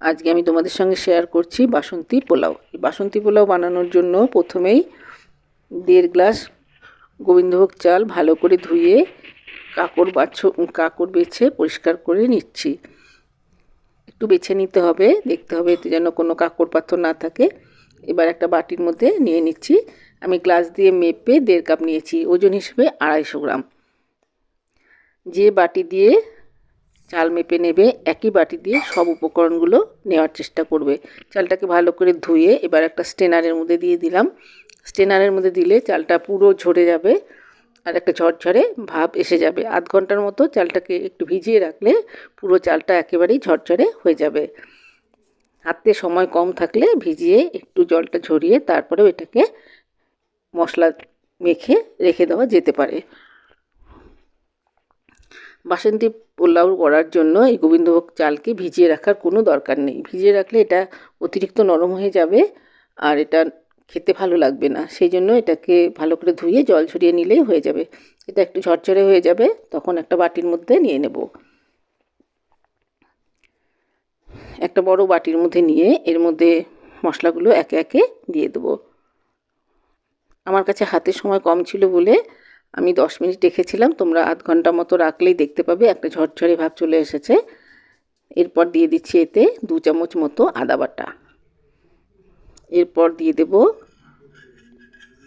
আজকে আমি তোমাদের সঙ্গে শেয়ার করছি বাসন্তী পোলাও। বাসন্তী পোলাও বানানোর জন্য প্রথমেই দেড় গ্লাস গোবিন্দভোগ চাল ভালো করে ধুয়ে কাকড় বাছ, কাকড় বেছে পরিষ্কার করে নিচ্ছি। একটু বেছে নিতে হবে, দেখতে হবে এতে যেন কোনো কাকড় পাথর না থাকে। এবার একটা বাটির মধ্যে নিয়ে নিচ্ছি। আমি গ্লাস দিয়ে মেপে দেড় কাপ নিয়েছি, ওজন হিসেবে আড়াইশো গ্রাম। যে বাটি দিয়ে চাল মেপে নেবে, একই বাটি দিয়ে সব উপকরণগুলো নেওয়ার চেষ্টা করবে। চালটাকে ভালো করে ধুয়ে এবার একটা স্টেনারের মধ্যে দিয়ে দিলাম। স্টেনারের মধ্যে দিলে চালটা পুরো ঝরে যাবে আর একটা ঝরঝরে ভাব এসে যাবে। আধ ঘণ্টার মতো চালটাকে একটু ভিজিয়ে রাখলে পুরো চালটা একেবারেই ঝরঝরে হয়ে যাবে। হাতে সময় কম থাকলে ভিজিয়ে একটু জলটা ঝরিয়ে তারপরেও এটাকে মশলা মেখে রেখে দেওয়া যেতে পারে। বাসন্তী পোলাও করার জন্য এই গোবিন্দভোগ চালকে ভিজিয়ে রাখার কোনো দরকার নেই। ভিজিয়ে রাখলে এটা অতিরিক্ত নরম হয়ে যাবে আর এটা খেতে ভালো লাগবে না। সেই জন্য এটাকে ভালো করে ধুয়ে জল ছড়িয়ে নিলেই হয়ে যাবে। এটা একটু ঝরঝরে হয়ে যাবে, তখন একটা বাটির মধ্যে নিয়ে নেব। একটা বড় বাটির মধ্যে নিয়ে এর মধ্যে মশলাগুলো একে একে দিয়ে দেবো। আমার কাছে হাতে সময় কম ছিল বলে আমি দশ মিনিট রেখেছিলাম তোমরা আধ ঘণ্টা মতো রাখলেই দেখতে পাবে, একটা ঝরঝরে ভাব চলে এসেছে। এরপর দিয়ে দিচ্ছি এতে দু চামচ মতো আদা বাটা। এরপর দিয়ে দেব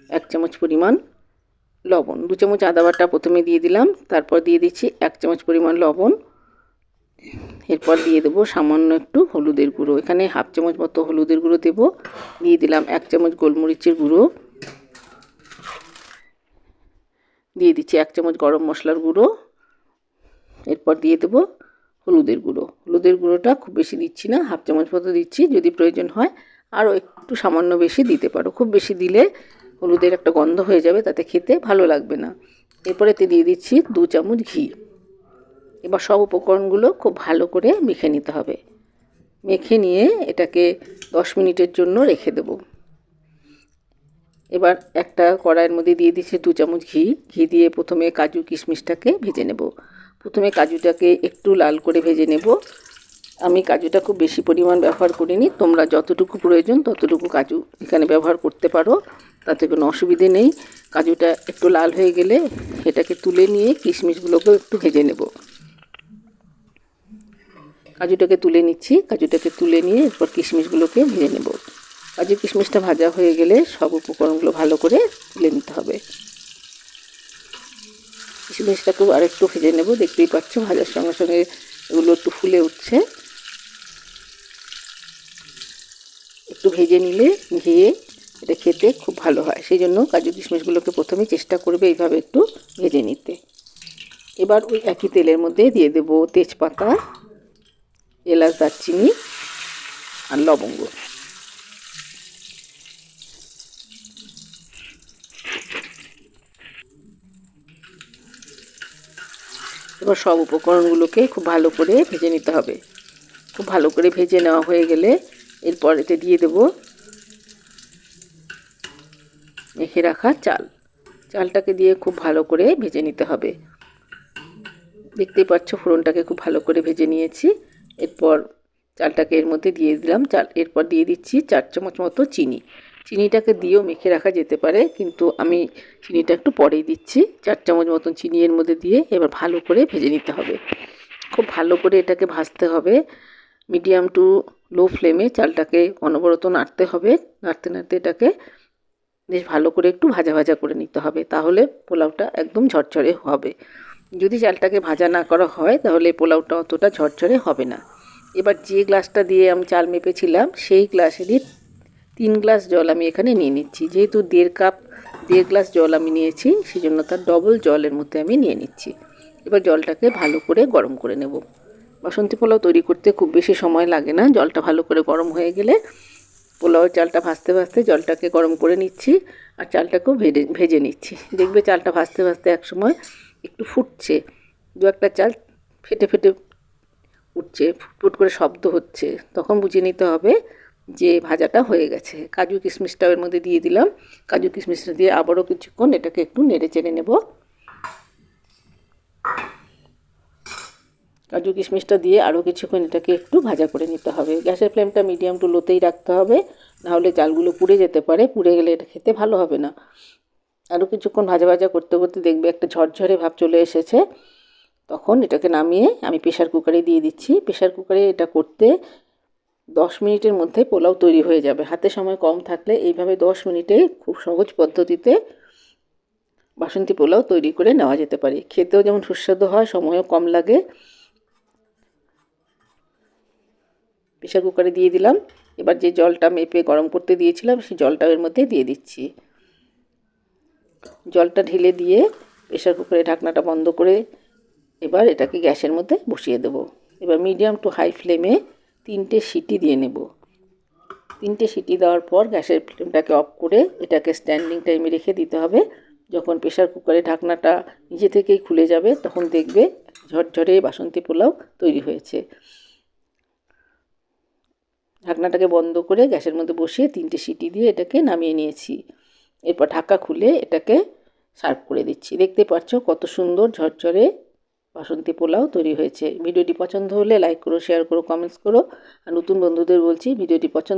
এক চামচ পরিমাণ লবণ। দু চামচ আদা বাটা প্রথমে দিয়ে দিলাম, তারপর দিয়ে দিচ্ছি এক চামচ পরিমাণ লবণ। এরপর দিয়ে দেবো সামান্য একটু হলুদের গুঁড়ো। এখানে হাফ চামচ মতো হলুদের গুঁড়ো দেবো। দিয়ে দিলাম এক চামচ গোলমরিচের গুঁড়ো। দিয়ে দিচ্ছি এক চামচ গরম মশলার গুঁড়ো। এরপর দিয়ে দেবো হলুদের গুঁড়ো। হলুদের গুঁড়োটা খুব বেশি দিচ্ছি না, হাফ চামচ মতো দিচ্ছি, যদি প্রয়োজন হয় আরও একটু সামান্য বেশি দিতে পারো। খুব বেশি দিলে হলুদের একটা গন্ধ হয়ে যাবে, তাতে খেতে ভালো লাগবে না। এরপর এতে দিয়ে দিচ্ছি দু চামচ ঘি। এবার সব উপকরণগুলো খুব ভালো করে মেখে নিতে হবে। মেখে নিয়ে এটাকে দশ মিনিটের জন্য রেখে দেবো। এবার একটা কড়াইয়ের মধ্যে দিয়ে দিচ্ছি দু চামচ ঘি। ঘি দিয়ে প্রথমে কাজু কিশমিশটাকে ভেজে নেব। প্রথমে কাজুটাকে একটু লাল করে ভেজে নেব। আমি কাজুটা খুব বেশি পরিমাণ ব্যবহার করিনি। তোমরা যতটুকু প্রয়োজন ততটুকু কাজু এখানে ব্যবহার করতে পারো। তাতে কোনো অসুবিধে নেই। কাজুটা একটু লাল হয়ে গেলে এটাকে তুলে নিয়ে কিশমিশগুলোকেও একটু ভেজে নেব। কাজুটাকে তুলে নিচ্ছি। কাজুটাকে তুলে নিয়ে এরপর কিশমিশগুলোকে ভেজে নেব। কাজু কিশমিশটা ভাজা হয়ে গেলে সব উপকরণগুলো ভালো করে তুলে নিতে হবে। কিশমিশটাকেও আরেকটু ভেজে নেব, দেখতেই পাচ্ছ ভাজার সঙ্গে সঙ্গে এগুলো একটু ফুলে উঠছে। একটু ভেজে নিলে ঘিয়ে এটা খেতে খুব ভালো হয়, সেই জন্য কাজু কিশমিশগুলোকে প্রথমে চেষ্টা করবে এইভাবে একটু ভেজে নিতে। এবার ওই একই তেলের মধ্যে দিয়ে দেব তেজপাতা, এলাচ, দারচিনি আর লবঙ্গ। এবার সব উপকরণগুলোকে খুব ভালো করে ভেজে নিতে হবে। খুব ভালো করে ভেজে নেওয়া হয়ে গেলে এরপর এতে দিয়ে দেব মেখে রাখা চাল। চালটাকে দিয়ে খুব ভালো করে ভেজে নিতে হবে। দেখতেই পাচ্ছ ফোড়নটাকে খুব ভালো করে ভেজে নিয়েছি। এরপর চালটাকে এর মধ্যে দিয়ে দিলাম। চাল এরপর দিয়ে দিচ্ছি চার চামচ মতো চিনি। চিনিটাকে দিয়েও মেখে রাখা যেতে পারে, কিন্তু আমি চিনিটা একটু পরেই দিচ্ছি। চার চামচ মতন চিনি এর মধ্যে দিয়ে এবার ভালো করে ভেজে নিতে হবে। খুব ভালো করে এটাকে ভাজতে হবে। মিডিয়াম টু লো ফ্লেমে চালটাকে অনবরত নাড়তে হবে। নাড়তে নাড়তে এটাকে বেশ ভালো করে একটু ভাজা ভাজা করে নিতে হবে, তাহলে পোলাওটা একদম ঝরঝরে হবে। যদি চালটাকে ভাজা না করা হয়, তাহলে পোলাওটা অতটা ঝরঝরে হবে না। এবার যে গ্লাসটা দিয়ে আমি চাল মেপেছিলাম, সেই গ্লাসেরই তিন গ্লাস জল আমি এখানে নিয়ে নিচ্ছি। যেহেতু দেড় কাপ, দেড় গ্লাস জল আমি নিয়েছি সেই জন্য তার ডবল জলের মধ্যে আমি নিয়ে নিচ্ছি। এবার জলটাকে ভালো করে গরম করে নেব। বাসন্তী পোলাও তৈরি করতে খুব বেশি সময় লাগে না। জলটা ভালো করে গরম হয়ে গেলে পোলাওয়ের চালটা ভাজতে ভাজতে জলটাকে গরম করে নিচ্ছি আর চালটাকেও ভেজে ভেজে নিচ্ছি। দেখবে চালটা ভাজতে ভাজতে এক সময় একটু ফুটছে। দু একটা চাল ফেটে ফেটে উঠছে, ফুটফুট করে শব্দ হচ্ছে। তখন বুঝে নিতে হবে যে ভাজাটা হয়ে গেছে। কাজু কিশমিশটাও এর মধ্যে দিয়ে দিলাম। কাজু কিশমিশটা দিয়ে আবারও কিছুক্ষণ এটাকে একটু নেড়ে চেড়ে নেব। কাজু কিশমিশটা দিয়ে আরও কিছুক্ষণ এটাকে একটু ভাজা করে নিতে হবে। গ্যাসের ফ্লেমটা মিডিয়াম টু লোতেই রাখতে হবে। নাহলে চালগুলো পুড়ে যেতে পারে। পুড়ে গেলে এটা খেতে ভালো হবে না। আরও কিছুক্ষণ ভাজা ভাজা করতে করতে দেখবে একটা ঝরঝরে ভাব চলে এসেছে। তখন এটাকে নামিয়ে আমি প্রেশার কুকারে দিয়ে দিচ্ছি। প্রেশার কুকারে এটা করতে দশ মিনিটের মধ্যে পোলাও তৈরি হয়ে যাবে। হাতে সময় কম থাকলে এইভাবে দশ মিনিটে খুব সহজ পদ্ধতিতে বাসন্তী পোলাও তৈরি করে নেওয়া যেতে পারে। খেতেও যেমন সুস্বাদু হয়, সময়ও কম লাগে। প্রেশার কুকারে দিয়ে দিলাম। এবার যে জলটা মেপে গরম করতে দিয়েছিলাম, সেই জলটা এর মধ্যে দিয়ে দিচ্ছি। জলটা ঢেলে দিয়ে প্রেশার কুকারে ঢাকনাটা বন্ধ করে এবার এটাকে গ্যাসের মধ্যে বসিয়ে দেব। এবার মিডিয়াম টু হাই ফ্লেমে তিনটে সিটি দিয়ে নেব। তিনটে সিটি দেওয়ার পর গ্যাসের ফ্লেমটাকে অফ করে এটাকে স্ট্যান্ডিং টাইমে রেখে দিতে হবে। যখন প্রেশার কুকারে ঢাকনাটা নিজে থেকেই খুলে যাবে, তখন দেখবে ঝরঝরে বাসন্তী পোলাও তৈরি হয়েছে। ঢাকনাটাকে বন্ধ করে গ্যাসের মধ্যে বসিয়ে তিনটে সিটি দিয়ে এটাকে নামিয়ে নিয়েছি। এরপর ঢাকা খুলে এটাকে সার্ভ করে দিচ্ছি। দেখতে পাচ্ছ কত সুন্দর ঝরঝরে বাসন্তী পোলাও তৈরি হয়েছে। ভিডিওটি পছন্দ হলে লাইক করো শেয়ার করো কমেন্টস করো। আর নতুন বন্ধুদের বলছি, ভিডিওটি পছন্দ